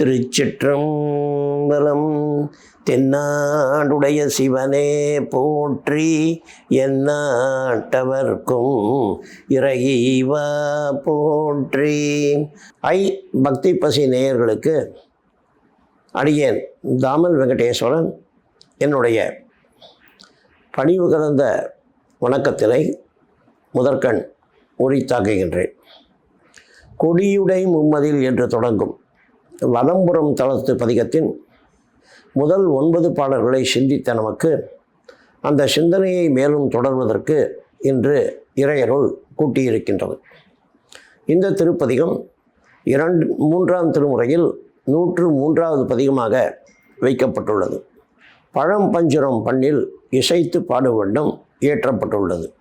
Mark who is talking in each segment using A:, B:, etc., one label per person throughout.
A: திருச்சிற்றம்பலம் தென்னாடுடைய சிவனே போற்றி எந்நாட்டவர்க்கும் இறைவா போற்றி. ஐ பக்தி பசி நேயர்களுக்கு அடியேன் தாமல் வெங்கடேஸ்வரன் என்னுடைய பணிவு கலந்த வணக்கத்தினை முதற்கண் உரித்தாக்குகின்றேன். கொடியுடை மும்மதில் என்று தொடங்கும் வலம்புறம் தளத்து பதிகத்தின் முதல் ஒன்பது பாடல்களை சிந்தித்த நமக்கு அந்த சிந்தனையை மேலும் தொடர்வதற்கு இன்று இறையருள் கூட்டியிருக்கின்றது. இந்த திருப்பதிகம் இரண்டு மூன்றாம் திருமுறையில் நூற்று மூன்றாவது பதிகமாக வைக்கப்பட்டுள்ளது. பழம் பஞ்சுரம் பண்ணில் இசைத்து பாடு இயற்றப்பட்டுள்ளது.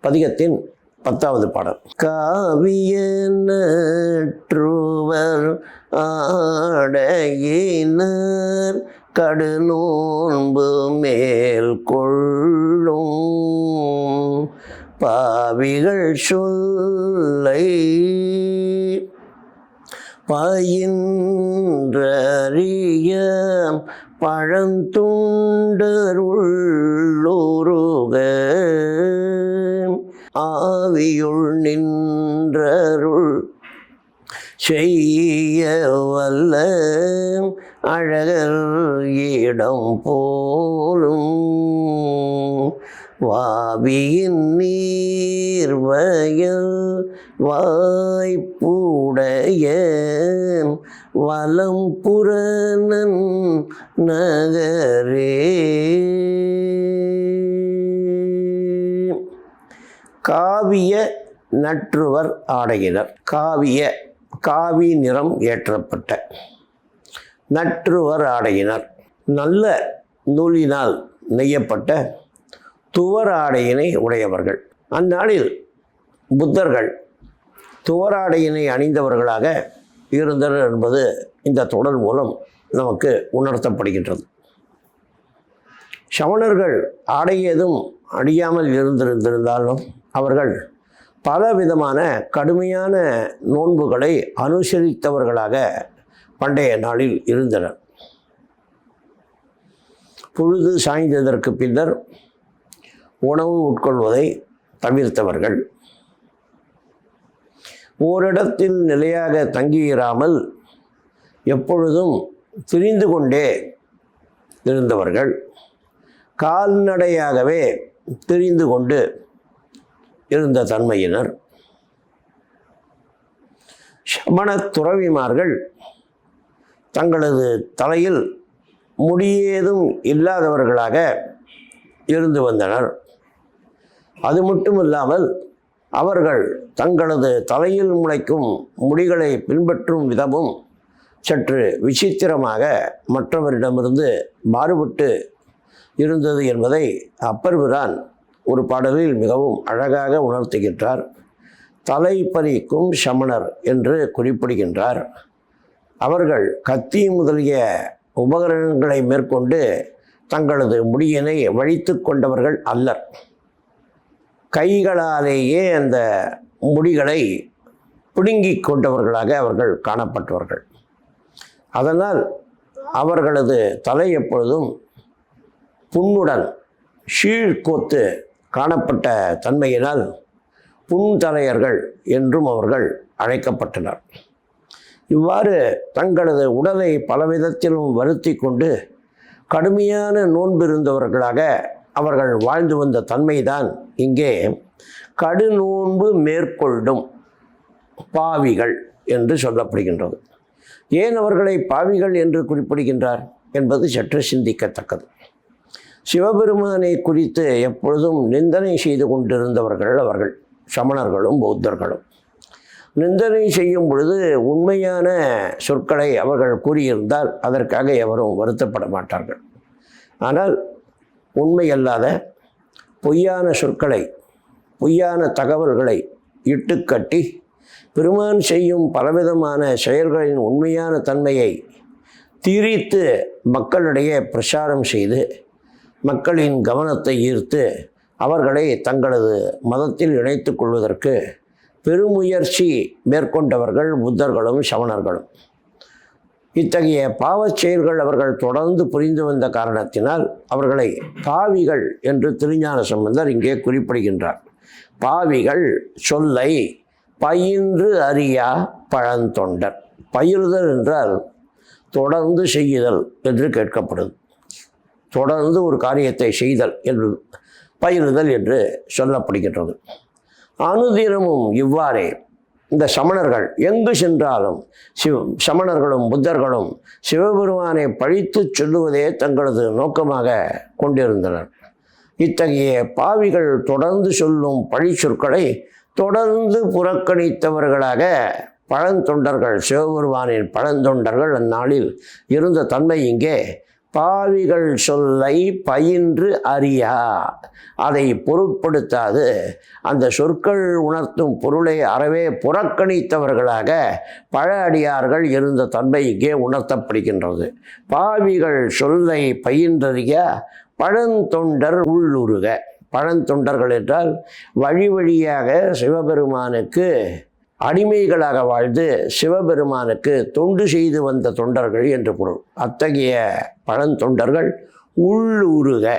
A: பதிகத்தின் பத்தாவது பாடல். காவிய நற்றுவர் ஆடையினர் கடுநோன்பு மேல் கொள்ளும் பாவிகள் சொல்லை பயின்றறிய பழந்துண்டருள்ளோருக ஆவியுள் நின்றருள் செய்ய வல்ல அழகர் இடம் போலும். வாவியின் நீர்வயல் வாய்ப்புடைய வலம் புறநன் நகரே. காவிய நற்றுவர் ஆடையினர். காவிய காவி நிறம் ஏற்றப்பட்ட நற்றுவர் ஆடையினர். நல்ல நூலினால் நெய்யப்பட்ட துவர் ஆடையினை உடையவர்கள். அந்நாளில் புத்தர்கள் துவராடையினை அணிந்தவர்களாக இருந்தனர் என்பது இந்த தொடர் மூலம் நமக்கு உணர்த்தப்படுகின்றது. சமணர்கள் ஆடை ஏதும் அணியாமல் இருந்திருந்திருந்தாலும் அவர்கள் பல விதமான கடுமையான நோன்புகளை அனுசரித்தவர்களாக பண்டைய நாளில் இருந்தனர். பொழுது சாய்ந்ததற்கு பின்னர் உணவு உட்கொள்வதை தவிர்த்தவர்கள். ஓரிடத்தில் நிலையாக தங்கியிராமல் எப்பொழுதும் திரிந்து கொண்டே இருந்தவர்கள் கால்நடையாகவே திரிந்து கொண்டு இருந்த தன்மையினர். சமண துறவிமார்கள் தங்களது தலையில் முடியேதும் இல்லாதவர்களாக இருந்து வந்தனர். அது மட்டும் இல்லாமல் அவர்கள் தங்களது தலையில் முளைக்கும் முடிகளை பின்பற்றும் விதமும் சற்று விசித்திரமாக மற்றவரிடமிருந்து மாறுபட்டு இருந்தது என்பதை அப்பர்வுதான் ஒரு பாடலில் மிகவும் அழகாக உணர்த்துகின்றார். தலை பறிக்கும் சமணர் என்று குறிப்பிடுகின்றார். அவர்கள் கத்தி முதலிய உபகரணங்களை மேற்கொண்டு தங்களது முடியினை வழித்து கொண்டவர்கள் அல்லர். கைகளாலேயே அந்த முடிகளை பிடுங்கிக் கொண்டவர்களாக அவர்கள் காணப்பட்டவர்கள். அதனால் அவர்களது தலை எப்பொழுதும் புண்ணுடன் ஷீழ்கோத்து காணப்பட்ட தன்மையினால் புன்தலையர்கள் என்றும் அவர்கள் அழைக்கப்பட்டனர். இவ்வாறு தங்களது உடலை பலவிதத்திலும் வருத்தி கொண்டு கடுமையான நோன்பு இருந்தவர்களாக அவர்கள் வாழ்ந்து வந்த தன்மைதான் இங்கே கடுநோன்பு மேற்கொள்ளும் பாவிகள் என்று சொல்லப்படுகின்றது. ஏன் அவர்களை பாவிகள் என்று குறிப்பிடுகின்றார் என்பது சற்று சிந்திக்கத்தக்கது. சிவபெருமானை குறித்து எப்பொழுதும் நிந்தனை செய்து கொண்டிருந்தவர்கள் அவர்கள் சமணர்களும் பௌத்தர்களும். நிந்தனை செய்யும் பொழுது உண்மையான சொற்களை அவர்கள் கூறியிருந்தால் அதற்காக எவரும் வருத்தப்பட மாட்டார்கள். ஆனால் உண்மையல்லாத பொய்யான சொற்களை பொய்யான தகவல்களை இட்டுக்கட்டி பெருமான் செய்யும் பலவிதமான செயல்களின் உண்மையான தன்மையை திரித்து மக்களிடையே பிரச்சாரம் செய்து மக்களின் கவனத்தை ஈர்த்து அவர்களை தங்களது மதத்தில் இணைத்து கொள்வதற்கு பெருமுயற்சி மேற்கொண்டவர்கள் புத்தர்களும் சமணர்களும். இத்தகைய பாவச் செயல்கள் அவர்கள் தொடர்ந்து புரிந்து வந்த காரணத்தினால் அவர்களை பாவிகள் என்று திருஞான சம்பந்தர் இங்கே குறிப்பிடுகின்றார். பாவிகள் சொல்லை பயின்று அறியா பழந்தொண்டர். பயிர்தல் என்றால் தொடர்ந்து செய்யுதல் என்று கேட்கப்படுது. தொடர்ந்து ஒரு காரியத்தை செய்தல் என்று பயிறுதல் என்று சொல்லப்படுகின்றது. அனுதினமும் இவ்வாறே. இந்த சமணர்கள் எங்கு சென்றாலும் சிவ சமணர்களும் புத்தர்களும் சிவபெருமானை பழித்து சொல்லுவதே தங்களது நோக்கமாக கொண்டிருந்தனர். இத்தகைய பாவிகள் தொடர்ந்து சொல்லும் பழி சொற்களை தொடர்ந்து புறக்கணித்தவர்களாக பழந்தொண்டர்கள் சிவபெருமானின் பழந்தொண்டர்கள் அந்நாளில் இருந்த தன்மை இங்கே பாவிகள் சொல்லை பயின்று அறியா. அதை பொருட்படுத்தாது. அந்த சொற்கள் உணர்த்தும் பொருளை அறவே புறக்கணித்தவர்களாக பழ அடியார்கள் இருந்த தன்மை இங்கே உணர்த்தப்படுகின்றது. பாவிகள் சொல்லை பயின்றறிய பழந்தொண்டர் உள்ளுருக. பழந்தொண்டர்கள் என்றால் வழி வழியாக சிவபெருமானுக்கு அடிமைகளாக வாழ்ந்து சிவபெருமானுக்கு தொண்டு செய்து வந்த தொண்டர்கள் என்று பொருள். அத்தகைய பழந்தொண்டர்கள் உள்ளுருக.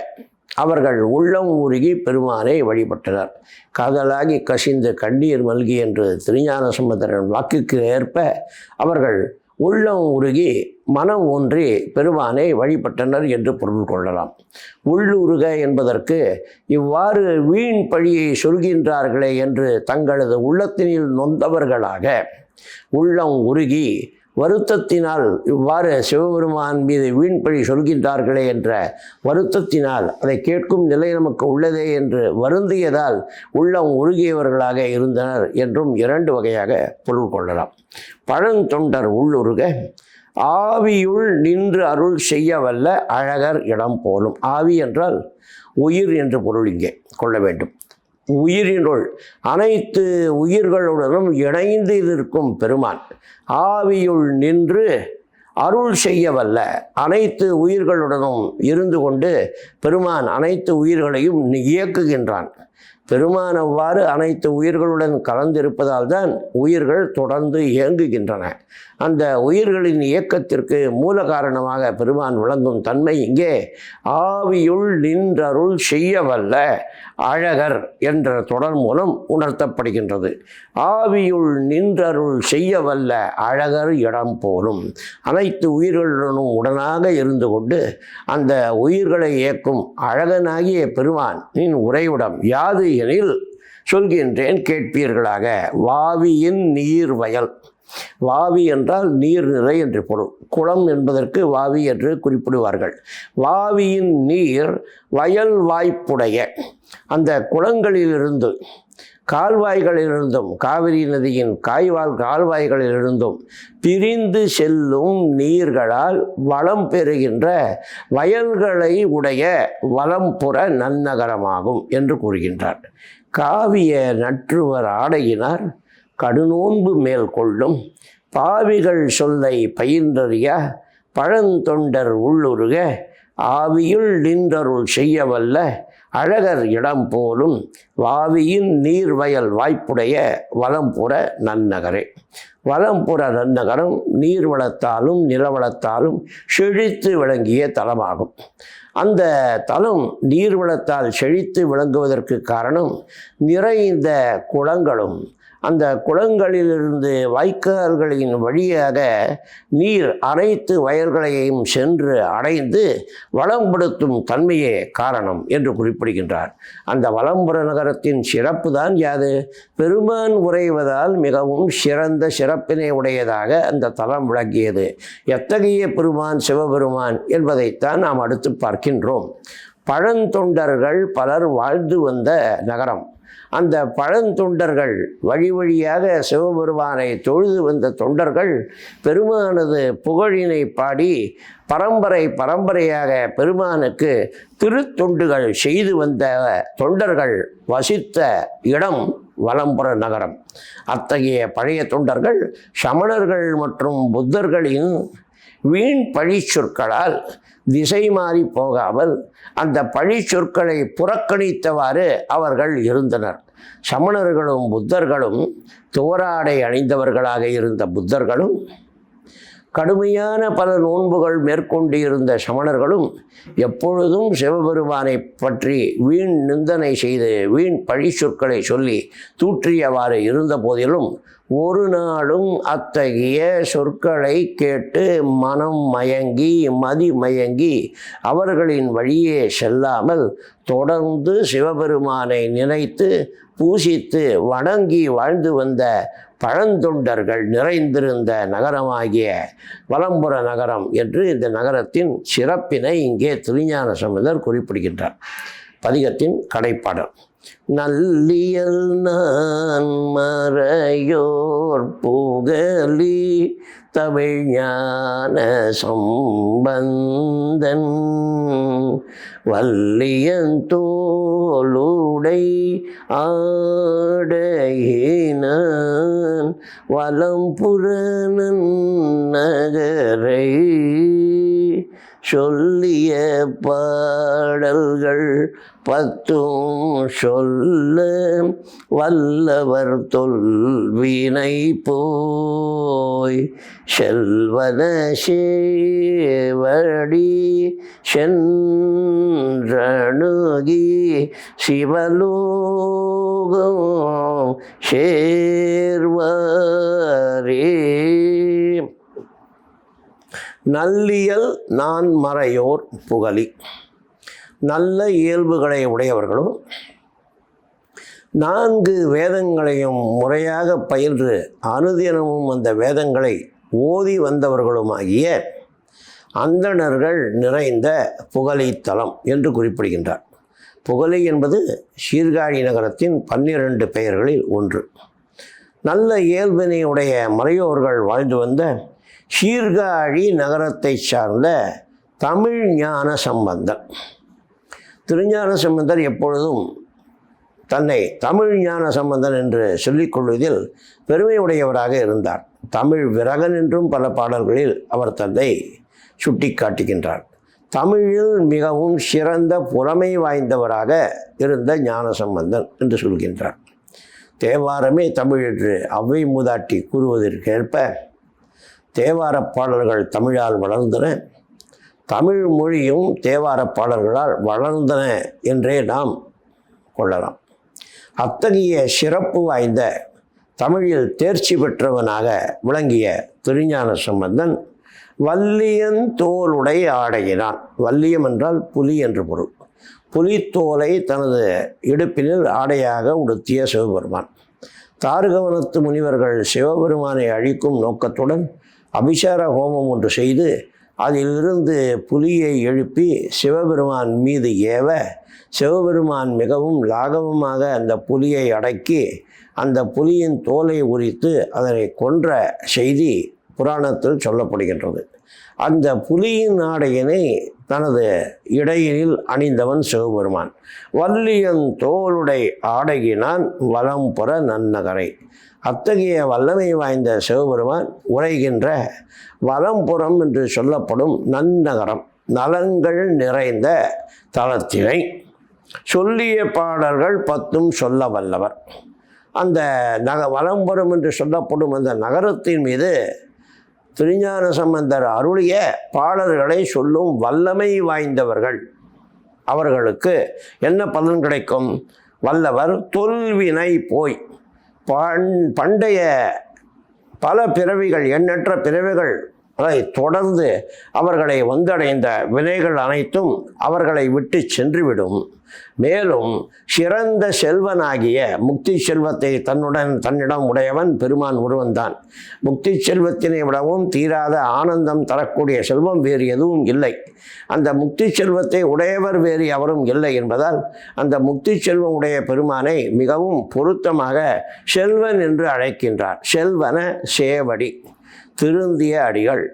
A: அவர்கள் உள்ளம் உருகி பெருமானை வழிபட்டனர். காதலாகி கசிந்து கண்ணீர் மல்கி என்று திருஞான சம்பந்தரன் வாக்குக்கு ஏற்ப அவர்கள் உள்ளம் உருகி மனம் ஒன்றி பெருமானை வழிபட்டனர் என்று பொருள் கொள்ளலாம். உள்ளுருக என்பதற்கு இவ்வாறு வீண் பழியை சொல்கின்றார்களே என்று தங்களது உள்ளத்தினில் நொந்தவர்களாக உள்ளம் உருகி வருத்தத்தினால் இவ்வாறு சிவபெருமான் மீது வீண்பழி சொல்கின்றார்களே என்ற வருத்தத்தினால் அதை கேட்கும் நிலை நமக்கு உள்ளதே என்று வருந்தியதால் உள்ளம் உருகியவர்களாக இருந்தனர் என்றும் இரண்டு வகையாக பொருள் கொள்ளலாம். பழந்தொண்டர் உள்ளுருக ஆவியுள் நின்று அருள் செய்ய வல்ல அழகர் இடம் போலும். ஆவி என்றால் உயிர் என்று பொருள் இங்கே கொள்ள வேண்டும். உயிரினுள். அனைத்து உயிர்களுடனும் இணைந்து இருக்கும் பெருமான். ஆவியுள் நின்று அருள் செய்ய வல்ல அனைத்து உயிர்களுடனும் இருந்து கொண்டு பெருமான் அனைத்து உயிர்களையும் இயக்குகின்றான். பெருமான் அவ்வாறு அனைத்து உயிர்களுடன் கலந்திருப்பதால் தான் உயிர்கள் தொடர்ந்து இயங்குகின்றன. அந்த உயிர்களின் இயக்கத்திற்கு மூல காரணமாக பெருமான் விளங்கும் தன்மை இங்கே ஆவியுள் நின்றருள் செய்யவல்ல அழகர் என்ற தொடர் மூலம் உணர்த்தப்படுகின்றது. ஆவியுள் நின்றருள் செய்யவல்ல அழகர் இடம் போலும். அனைத்து உயிர்களுடனும் உடனாக இருந்து கொண்டு அந்த உயிர்களை இயக்கும் அழகனாகிய பெருமான் நின் உறைவிடம் யாது எனில் சொல்கின்றேன் கேட்பீர்களாக. வாவியின் நீர் வயல் வாவி என்றால் நீர்நிலை என்று பொருள். குளம் என்பதற்கு வாவி என்று குறிப்பிடுவார்கள். வாவியின் நீர் வயல் வாய்ப்புடைய அந்த குளங்களிலிருந்து கால்வாய்களிலிருந்தும் காவிரி நதியின் காய்வால் கால்வாய்களிலிருந்தும் பிரிந்து செல்லும் நீர்களால் வளம் பெறுகின்ற வயல்களை உடைய வலம்புற நன்னகரமாகும் என்று கூறுகின்றார். காவிய நற்றுவர் ஆடையினார் கடுநோன்பு மேல் கொள்ளும் பாவிகள் சொல்லை பயின்றறிய பழந்தொண்டர் உள்ளுருக ஆவியுள் நின்றருள் செய்யவல்ல அழகர் இடம் போலும் வாவியின் நீர்வயல் வாய்ப்புடைய வளம்புற நன்னகரே. வளம்புற நன்னகரம் நீர்வளத்தாலும் நிலவளத்தாலும் செழித்து விளங்கிய தலமாகும். அந்த தலம் நீர்வளத்தால் செழித்து விளங்குவதற்கு காரணம் நிறைந்த குளங்களும் அந்த குளங்களிலிருந்து வாய்க்கால்களின் வழியாக நீர் அனைத்து வயல்களையும் சென்று அடைந்து வளம்படுத்தும் தன்மையே காரணம் என்று குறிப்பிடுகின்றார். அந்த வளம்புற நகரத்தின் சிறப்பு தான் யாது? பெருமான் உறைவதால் மிகவும் சிறந்த சிறப்பினை உடையதாக அந்த தலம் விளங்கியது. எத்தகைய பெருமான் சிவபெருமான் என்பதைத்தான் நாம் அடுத்து பார்க்கின்றோம். பழந்தொண்டர்கள் பலர் வாழ்ந்து வந்த நகரம். அந்த பழந்தொண்டர்கள் வழி வழியாக சிவபெருமானை தொழுது வந்த தொண்டர்கள் பெருமானது புகழினை பாடி பரம்பரை பரம்பரையாக பெருமானுக்கு திருத்தொண்டுகள் செய்து வந்த தொண்டர்கள் வசித்த இடம் வலம்புற நகரம். அத்தகைய பழைய தொண்டர்கள் சமணர்கள் மற்றும் புத்தர்களின் வீண் பழி சொற்களால் திசை மாறி போகாமல் அந்த பழி சொற்களை புறக்கணித்தவாறு அவர்கள் இருந்தனர். சமணர்களும் புத்தர்களும் தோராடை அணிந்தவர்களாக இருந்த புத்தர்களும் கடுமையான பல நோன்புகள் மேற்கொண்டு இருந்த சமணர்களும் எப்பொழுதும் சிவபெருமானை பற்றி வீண் நிந்தனை செய்து வீண் பழி சொற்களை சொல்லி தூற்றியவாறு இருந்த போதிலும் ஒரு நாளும் அத்தகைய சொற்களை கேட்டு மனம் மயங்கி மதி மயங்கி அவர்களின் வழியே செல்லாமல் தொடர்ந்து சிவபெருமானை நினைத்து பூசித்து வணங்கி வாழ்ந்து வந்த பழந்தொண்டர்கள் நிறைந்திருந்த நகரமாகிய வலம்புர நகரம் என்று இந்த நகரத்தின் சிறப்பினை இங்கே திருஞான சம்பந்தர் குறிப்பிடுகின்றார். பதிகத்தின் கடைப்பாடல் நல்லியல் நான் மறையோர் புகலி தமிழ் ஞான சம்பந்தன். வல்லியந்தோளுடை ஆடையினான் வலம்புறனன் நகரை சொல்லிய பாடல்கள் பத்தும் சொல்ல வல்லவர் தொல்வினை போய் செல்வன சேவடி சென்றணுகி சிவலோகம் சேர்வாரே நல்லியல் நான் மறையோர் புகழி. நல்ல இயல்புகளை உடையவர்களும் நான்கு வேதங்களையும் முறையாக பயின்று அனுதினமும் அந்த வேதங்களை ஓதி வந்தவர்களுமாகிய அந்தணர்கள் நிறைந்த புகழித்தலம் என்று குறிப்பிடுகின்றார். புகழி என்பது சீர்காழி நகரத்தின் பன்னிரண்டு பெயர்களில் ஒன்று. நல்ல இயல்பினையுடைய மறையோர்கள் வாழ்ந்து வந்த சீர்காழி நகரத்தை சார்ந்த தமிழ் ஞான சம்பந்தர். திருஞான சம்பந்தர் எப்பொழுதும் தன்னை தமிழ் ஞான சம்பந்தன் என்று சொல்லிக்கொள்வதில் பெருமையுடையவராக இருந்தார். தமிழ் விரகன் என்றும் பல பாடல்களில் அவர் தன்னை சுட்டி காட்டுகின்றார் தமிழில் மிகவும் சிறந்த புலமை வாய்ந்தவராக இருந்த ஞான சம்பந்தன் என்று சொல்கின்றார். தேவாரமே தமிழ் என்று அவ்வை மூதாட்டி கூறுவதற்கேற்ப தேவாரப் பாடல்கள் தமிழால் வளர்ந்தன. தமிழ் மொழியும் தேவாரப் பாடல்களால் வளர்ந்தன என்றே நாம் கொள்ளலாம். அத்தகைய சிறப்பு வாய்ந்த தமிழில் தேர்ச்சி பெற்றவனாக விளங்கிய திருஞான சம்பந்தன் வல்லியன் தோலுடை ஆடையினான். வல்லியம் என்றால் புலி என்று பொருள். புலித்தோலை தனது இடுப்பினில் ஆடையாக உடுத்திய சிவபெருமான். தாருகவனத்து முனிவர்கள் சிவபெருமானை அழிக்கும் நோக்கத்துடன் அபிஷார ஹோமம் ஒன்று செய்து அதிலிருந்து புலியை எழுப்பி சிவபெருமான் மீது ஏவ சிவபெருமான் மிகவும் லாகவமாக அந்த புலியை அடக்கி அந்த புலியின் தோலை உரித்து அதனை கொன்ற செய்தி புராணத்தில் சொல்லப்படுகின்றது. அந்த புலியின் ஆடையினை தனது இடையினில் அணிந்தவன் சிவபெருமான். வல்லியன் தோளுடை ஆடையினான் வலம்புற நன்னகரை. அத்தகைய வல்லமை வாய்ந்த சிவபெருமான் உரைகின்ற வலம்புறம் என்று சொல்லப்படும் நன்னகரம் நலங்கள் நிறைந்த தளத்தினை சொல்லிய பாடல்கள் பத்தும் சொல்ல வல்லவர். அந்த நக வலம்புறம் என்று சொல்லப்படும் அந்த நகரத்தின் மீது திருஞான சம்பந்தர் அருளிய பாடல்களை சொல்லும் வல்லமை வாய்ந்தவர்கள். அவர்களுக்கு என்ன பலன் கிடைக்கும்? வல்லவர் தொல்வினை போய் பண் பண்டைய பல பிறவிகள் எண்ணற்ற பிறவிகள் அதை தொடர்ந்து அவர்களை வந்தடைந்த வினைகள் அனைத்தும் அவர்களை விட்டு சென்றுவிடும். மேலும் சிறந்த செல்வனாகிய முக்தி செல்வத்தை தன்னுடன் தன்னிடம் உடையவன் பெருமான் ஒருவன்தான். முக்தி செல்வத்தினை விடவும் தீராத ஆனந்தம் தரக்கூடிய செல்வம் வேறு எதுவும் இல்லை. அந்த முக்தி செல்வத்தை உடையவர் வேறு எவரும் இல்லை என்பதால் அந்த முக்தி செல்வம் உடைய பெருமானை மிகவும் பொருத்தமாக செல்வன் என்று அழைக்கின்றார். செல்வன சேவடி. திருந்திய அடிகள்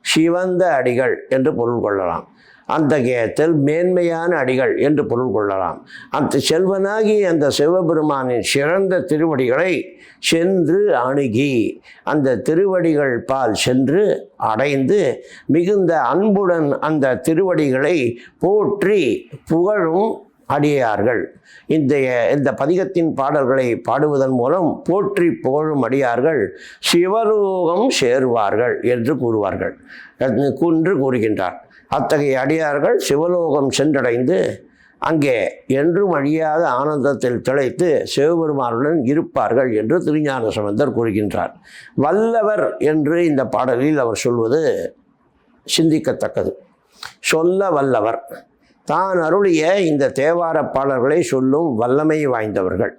A: சிவந்த அடிகள் என்று பொருள் கொள்ளலாம். அந்த கேத்தில் மேன்மையான அடிகள் என்று பொருள் கொள்ளலாம். அந்த செல்வனாகி அந்த சிவபெருமானின் சிறந்த திருவடிகளை சென்று அணுகி அந்த திருவடிகள் பால் சென்று அடைந்து மிகுந்த அன்புடன் அந்த திருவடிகளை போற்றி புகழும் அடியார்கள் இந்த இந்த பதிகத்தின் பாடல்களை பாடுவதன் மூலம் போற்றி புகழும் அடியார்கள் சிவலோகம் சேர்வார்கள் என்று கூறுவார்கள். என்று கூறுகின்றார். அத்தகைய அடியார்கள் சிவலோகம் சென்றடைந்து அங்கே என்றும் அழியாத ஆனந்தத்தில் திளைத்து சிவபெருமானுடன் இருப்பார்கள் என்று திருஞான சம்பந்தர் கூறுகின்றார். வல்லவர் என்று இந்த பாடலில் அவர் சொல்வது சிந்திக்கத்தக்கது. சொல்ல வல்லவர். தான் அருளிய இந்த தேவார பாடல்களை சொல்லும் வல்லமை வாய்ந்தவர்கள்.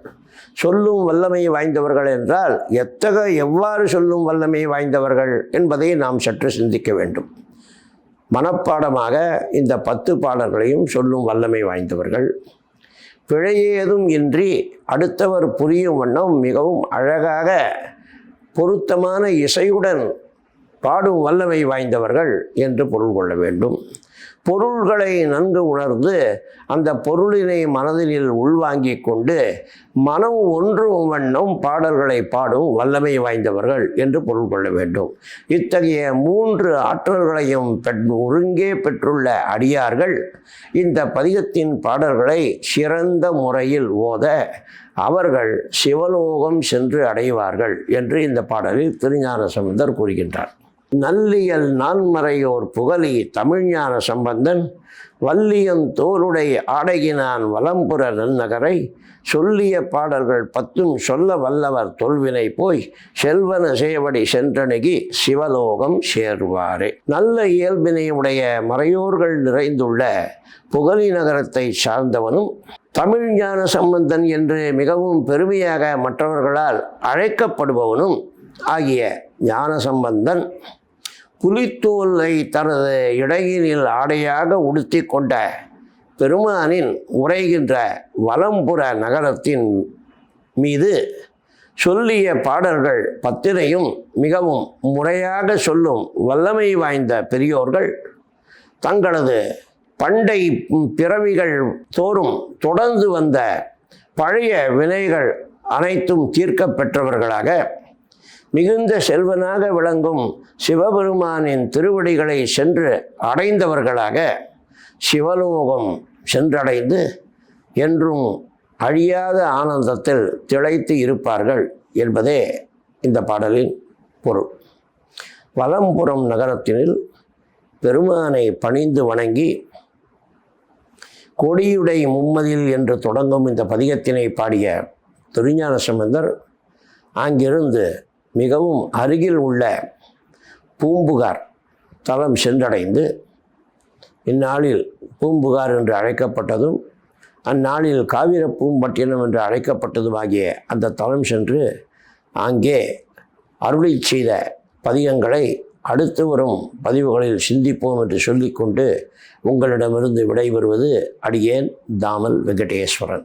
A: சொல்லும் வல்லமை வாய்ந்தவர்கள் என்றால் எத்தக எவ்வாறு சொல்லும் வல்லமை வாய்ந்தவர்கள் என்பதை நாம் சற்று சிந்திக்க வேண்டும். மனப்பாடமாக இந்த பத்து பாடல்களையும் சொல்லும் வல்லமை வாய்ந்தவர்கள். பிழையேதும் இன்றி அடுத்தவர் புரியும் வண்ணம் மிகவும் அழகாக பொருத்தமான இசையுடன் பாடும் வல்லமை வாய்ந்தவர்கள் என்று பொருள் கொள்ள வேண்டும். பொருள்களை நன்கு உணர்ந்து அந்த பொருளினை மனதில் உள்வாங்கி கொண்டு மனம் ஒன்று வண்ணம் பாடல்களை பாடும் வல்லமை வாய்ந்தவர்கள் என்று பொருள் கொள்ள வேண்டும். இத்தகைய மூன்று ஆற்றல்களையும் ஒருங்கே பெற்றுள்ள அடியார்கள் இந்த பதிகத்தின் பாடல்களை சிறந்த முறையில் ஓத அவர்கள் சிவலோகம் சென்று அடைவார்கள் என்று இந்த பாடலில் திருஞான சம்பந்தர் கூறுகின்றார். நல்லியல் நான்மறையோர் புகழி தமிழ்ஞான சம்பந்தன் வல்லியன் தோளுடை ஆடையினான் வலம்புற நன்னகரை சொல்லிய பாடல்கள் பத்தும் சொல்ல வல்லவர் தொல்வினை போய் செல்வன சேவடி சென்றணுகி சிவலோகம் சேர்வாரே. நல்ல இயல்பினை உடைய மறையோர்கள் நிறைந்துள்ள புகழி நகரத்தை சார்ந்தவனும் தமிழ் ஞான சம்பந்தன் என்று மிகவும் பெருமையாக மற்றவர்களால் அழைக்கப்படுபவனும் ஆகிய ஞான சம்பந்தன். புலித்தோலை தனது இடையினில் ஆடையாக உடுத்தி கொண்ட பெருமானின் உரைகின்ற வலம்புற நகரத்தின் மீது சொல்லிய பாடல்கள் பத்திரையும் மிகவும் முறையாக சொல்லும் வல்லமை வாய்ந்த பெரியோர்கள் தங்களது பண்டை பிறவிகள் தோறும் தொடர்ந்து வந்த பழைய வினைகள் அனைத்தும் தீர்க்க பெற்றவர்களாக மிகுந்த செல்வனாக விளங்கும் சிவபெருமானின் திருவடிகளை சென்று அடைந்தவர்களாக சிவலோகம் சென்றடைந்து என்றும் அழியாத ஆனந்தத்தில் திளைத்து இருப்பார்கள் என்பதே இந்த பாடலின் பொருள். வலம்புறம் நகரத்தினில் பெருமானை பணிந்து வணங்கி கொடியுடை மும்மதில் என்று தொடங்கும் இந்த பதிகத்தினை பாடிய திருஞான சம்பந்தர் அங்கிருந்து மிகவும் அருகில் உள்ள பூம்புகார் தலம் சென்றடைந்து இந்நாளில் பூம்புகார் என்று அழைக்கப்பட்டதும் அந்நாளில் காவிர பூம்பட்டினம் என்று அழைக்கப்பட்டதுமாகிய அந்த தலம் சென்று அங்கே அருளை செய்த பதிகங்களை அடுத்து வரும் பதிவுகளில் சிந்திப்போம் என்று சொல்லிக்கொண்டு உங்களிடமிருந்து விடைபெறுவது அடியேன் தாமல் வெங்கடேஸ்வரன்.